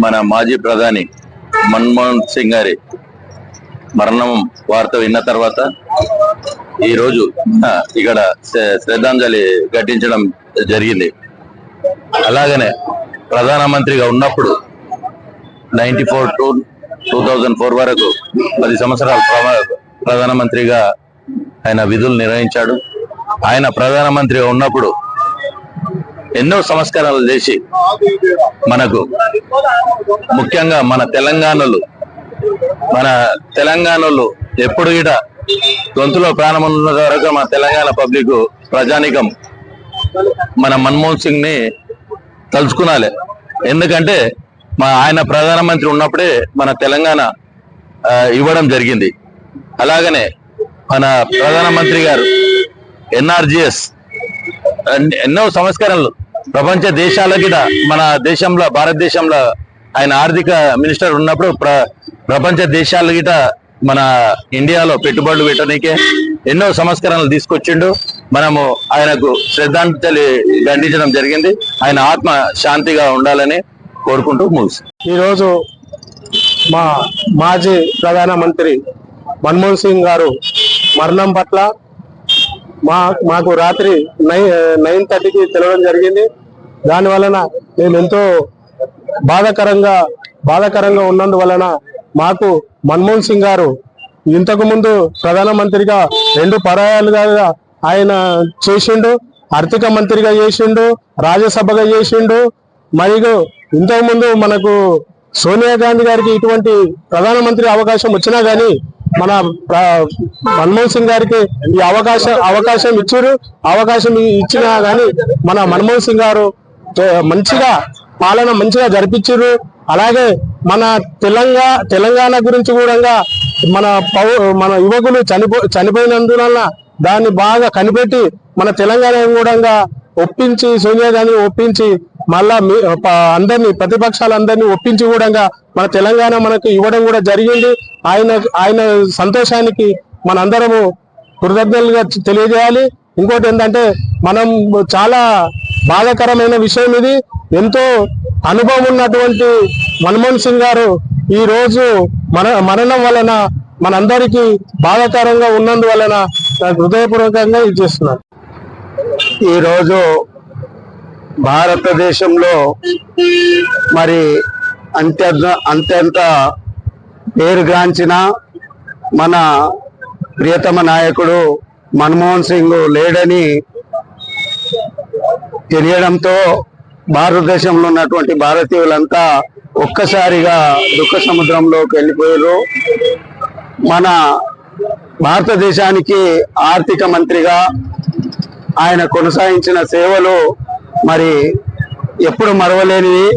మన మాజీ ప్రధాని మన్మోహన్ సింగ్ గారి మరణం వార్త విన్న తర్వాత ఈ రోజు ఇక్కడ శ్రద్ధాంజలి ఘటించడం జరిగింది. అలాగనే ప్రధానమంత్రిగా ఉన్నప్పుడు ninety four to two thousand four వరకు పది సంవత్సరాలు ప్రధానమంత్రిగా ఆయన విధులు నిర్వహించాడు. ఆయన ప్రధానమంత్రిగా ఉన్నప్పుడు ఎన్నో సంస్కరణలు చేసి మనకు ముఖ్యంగా మన తెలంగాణలో మన తెలంగాణలో ఎప్పుడు ఇట గొంతులో ప్రాణం ఉన్న వరకు మన తెలంగాణ పబ్లిక్ ప్రజానికం మన మన్మోహన్ సింగ్ని తలుచుకునాలి. ఎందుకంటే మా ఆయన ప్రధానమంత్రి ఉన్నప్పుడే మన తెలంగాణ ఇవ్వడం జరిగింది. అలాగనే మన ప్రధానమంత్రి గారు ఎన్ఆర్జిఎస్ ఎన్నో సంస్కరణలు ప్రపంచ దేశాలకి మన దేశంలో భారతదేశంలో ఆయన ఆర్థిక మినిస్టర్ ఉన్నప్పుడు ప్ర ప్రపంచ దేశాల గిట మన ఇండియాలో పెట్టుబడులు పెట్టడానికే ఎన్నో సంస్కరణలు తీసుకొచ్చిండు. మనము ఆయనకు శ్రద్ధాంజలి దండించడం జరిగింది. ఆయన ఆత్మ శాంతిగా ఉండాలని కోరుకుంటూ ముగిసి. ఈరోజు మా మాజీ ప్రధానమంత్రి మన్మోహన్ సింగ్ గారు మరణం పట్ల మా మాకు రాత్రి నైన్ నైన్ థర్టీకి తెలవడం జరిగింది. దాని వలన మేము ఎంతో బాధాకరంగా బాధాకరంగా ఉన్నందువలన మాకు మన్మోహన్ సింగ్ గారు ఇంతకు ముందు ప్రధానమంత్రిగా రెండు పరాయాలుగా ఆయన చేసిండు ఆర్థిక మంత్రిగా చేసిండు రాజ్యసభగా చేసిండు. మరియు ఇంతకుముందు మనకు సోనియా గాంధీ గారికి ఇటువంటి ప్రధానమంత్రి అవకాశం వచ్చినా గానీ మన మన్మోహన్ సింగ్ గారికి ఈ అవకాశం అవకాశం ఇచ్చారు అవకాశం ఇచ్చినా గానీ మన మన్మోహన్ సింగ్ గారు మంచిగా పాలన మంచిగా జరిపించారు అలాగే మన తెలంగాణ తెలంగాణ గురించి కూడా మన పౌ మన యువకులు చనిపో చనిపోయినందువలన దాన్ని బాగా కనిపెట్టి మన తెలంగాణ కూడా ఒప్పించి సోనియా గాంధీ ఒప్పించి మళ్ళా మీ- అందరినీ ప్రతిపక్షాలందరినీ ఒప్పించి కూడా మన తెలంగాణ మనకు ఇవ్వడం కూడా జరిగింది. ఆయన ఆయన సంతోషానికి మనందరము కృతజ్ఞతలుగా తెలియజేయాలి. ఇంకోటి ఏంటంటే మనం చాలా బాధాకరమైన విషయం ఇది. ఎంతో అనుభవం ఉన్నటువంటి మన్మోహన్ సింగ్ గారు ఈ రోజు మన మరణం వలన మనందరికీ బాధాకరంగా ఉన్నందువలన హృదయపూర్వకంగా ఇది చేస్తున్నాను ఈరోజు భారతదేశంలో మరి అంత్యంత అంత్యంత పేరుగాంచిన మన ప్రియతమ నాయకుడు మన్మోహన్ సింగ్ లేడని తెలియడంతో భారతదేశంలో ఉన్నటువంటి భారతీయులంతా ఒక్కసారిగా దుఃఖ సముద్రంలోకి వెళ్ళిపోయారు. మన భారతదేశానికి ఆర్థిక మంత్రిగా ఆయన కొనసాగించిన సేవలు మరి ఎప్పుడు మరవలేనివి.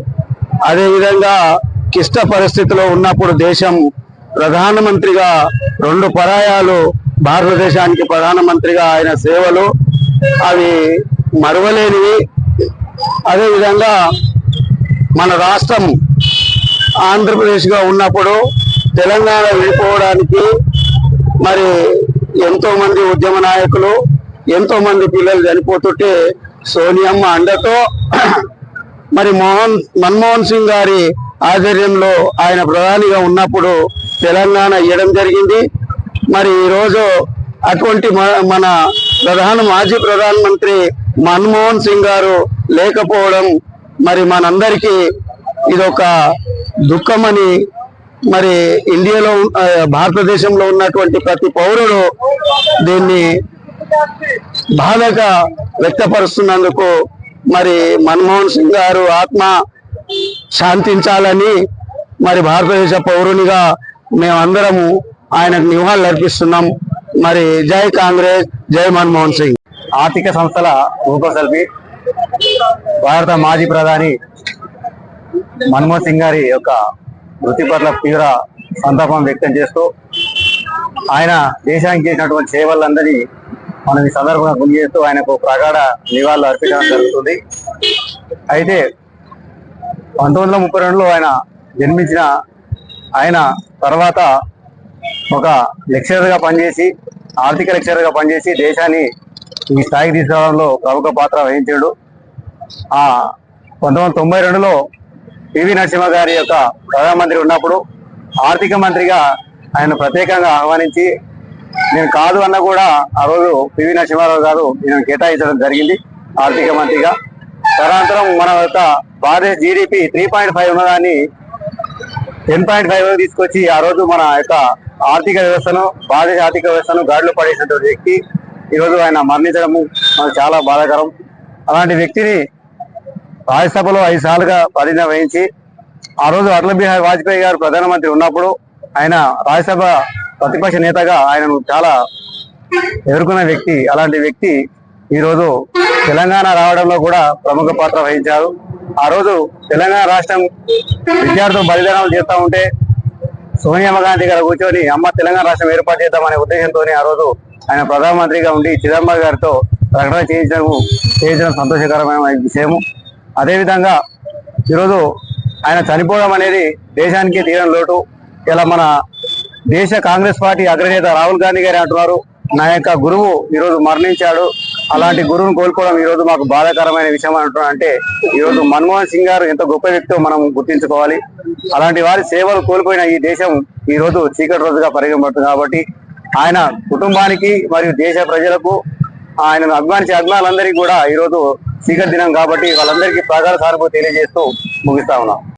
అదేవిధంగా క్లిష్ట పరిస్థితిలో ఉన్నప్పుడు దేశం ప్రధానమంత్రిగా రెండు పరాయాలు భారతదేశానికి ప్రధానమంత్రిగా ఆయన సేవలు అవి మరవలేనివి. అదేవిధంగా మన రాష్ట్రం ఆంధ్రప్రదేశ్గా ఉన్నప్పుడు తెలంగాణ వెళ్ళిపోవడానికి మరి ఎంతోమంది ఉద్యమ నాయకులు ఎంతోమంది పిల్లలు చనిపోతుంటే సోనియమ్మ అండతో మరి మోహన్ మన్మోహన్ సింగ్ గారి ఆధ్వర్యంలో ఆయన ప్రధానిగా ఉన్నప్పుడు తెలంగాణ ఇవ్వడం జరిగింది. మరి ఈరోజు అటువంటి మన ప్రధాన మాజీ ప్రధానమంత్రి మన్మోహన్ సింగ్ గారు లేకపోవడం మరి మనందరికీ ఇదొక దుఃఖమని మరి ఇండియాలో భారతదేశంలో ఉన్నటువంటి ప్రతి పౌరుడు దీన్ని బాధగా వ్యక్తపరుస్తున్నందుకు మరి మన్మోహన్ సింగ్ గారు ఆత్మ శాంతించాలని మరి భారతదేశ పౌరునిగా మేమందరము ఆయనకు నివాళులు అర్పిస్తున్నాం. మరి జై కాంగ్రెస్ జై మన్మోహన్ సింగ్. ఆర్థిక సంస్థల రూపశిల్పి భారత మాజీ ప్రధాని మన్మోహన్ సింగ్ గారి యొక్క మృతి పట్ల తీవ్ర సంతాపం వ్యక్తం చేస్తూ ఆయన దేశానికి చేసినటువంటి సేవలందరినీ మనం ఈ సందర్భంగా గుర్తు చేస్తూ ఆయనకు ప్రగాఢ నివాళులు అర్పించడం జరుగుతుంది. అయితే పంతొమ్మిది వందల ముప్పై రెండులో ఆయన జన్మించిన ఆయన తర్వాత ఒక లెక్చరర్గా పనిచేసి ఆర్థిక లెక్చరర్గా పనిచేసి దేశాన్ని ఈ స్థాయికి తీసుకురావడంలో ప్రముఖ పాత్ర వహించాడు. ఆ పంతొమ్మిది వందల తొంభై రెండులో పివి నరసింహ గారి యొక్క ప్రధానమంత్రి ఉన్నప్పుడు ఆర్థిక మంత్రిగా ఆయన ప్రత్యేకంగా ఆహ్వానించి నేను కాదు అన్న కూడా ఆ రోజు పివి నరసింహారావు గారు నేను కేటాయించడం జరిగింది ఆర్థిక మంత్రిగా. తదనంతరం మన యొక్క భారతదేశ జీడిపి త్రీ పాయింట్ ఫైవ్ ఉన్నదాన్ని టెన్ పాయింట్ ఫైవ్ తీసుకొచ్చి ఆ రోజు మన యొక్క ఆర్థిక వ్యవస్థను భారతీయ ఆర్థిక వ్యవస్థను గాడిలో పడేసినటువంటి వ్యక్తి ఈ రోజు ఆయన మరణించడము మనకు చాలా బాధాకరం. అలాంటి వ్యక్తిని రాజ్యసభలో ఐదు సార్లుగా ప్రాతినిధ్యం వహించి ఆ రోజు అటల్ బిహారీ వాజ్పేయి గారు ప్రధానమంత్రి ఉన్నప్పుడు ఆయన రాజ్యసభ ప్రతిపక్ష నేతగా ఆయనను చాలా ఎదుర్కొన్న వ్యక్తి అలాంటి వ్యక్తి ఈ రోజు తెలంగాణ రావడంలో కూడా ప్రముఖ పాత్ర వహించారు. ఆ రోజు తెలంగాణ రాష్ట్రం విద్యార్థులు బలిదానాలు చేస్తూ ఉంటే సోనియా గాంధీ గారు కూర్చొని అమ్మ తెలంగాణ రాష్ట్రం ఏర్పాటు చేద్దామనే ఉద్దేశంతో ఆ రోజు ఆయన ప్రధానమంత్రిగా ఉండి చిదంబరం గారితో ప్రకటన చేయించడం చేయించడం సంతోషకరమైన విషయము. అదేవిధంగా ఈరోజు ఆయన చనిపోవడం అనేది దేశానికి తీరని లోటు. ఇలా మన దేశ కాంగ్రెస్ పార్టీ అగ్రనేత రాహుల్ గాంధీ గారు అంటున్నారు. నా యొక్క గురువు ఈరోజు మరణించాడు. అలాంటి గురువును కోల్పోవడం ఈ రోజు మాకు బాధాకరమైన విషయం అంటున్నా. అంటే ఈ రోజు మన్మోహన్ సింగ్ గారు ఎంత గొప్ప వ్యక్తితో మనం గుర్తించుకోవాలి. అలాంటి వారి సేవలు కోల్పోయిన ఈ దేశం ఈ రోజు చీకటి రోజుగా పరిగణపడుతుంది కాబట్టి ఆయన కుటుంబానికి మరియు దేశ ప్రజలకు ఆయనను అభిమానించే అభిమానులందరికీ కూడా ఈ రోజు చీకటి దినం కాబట్టి వాళ్ళందరికీ ప్రగాఢ సానుభూతి తెలియజేస్తూ ముగిస్తా ఉన్నాం.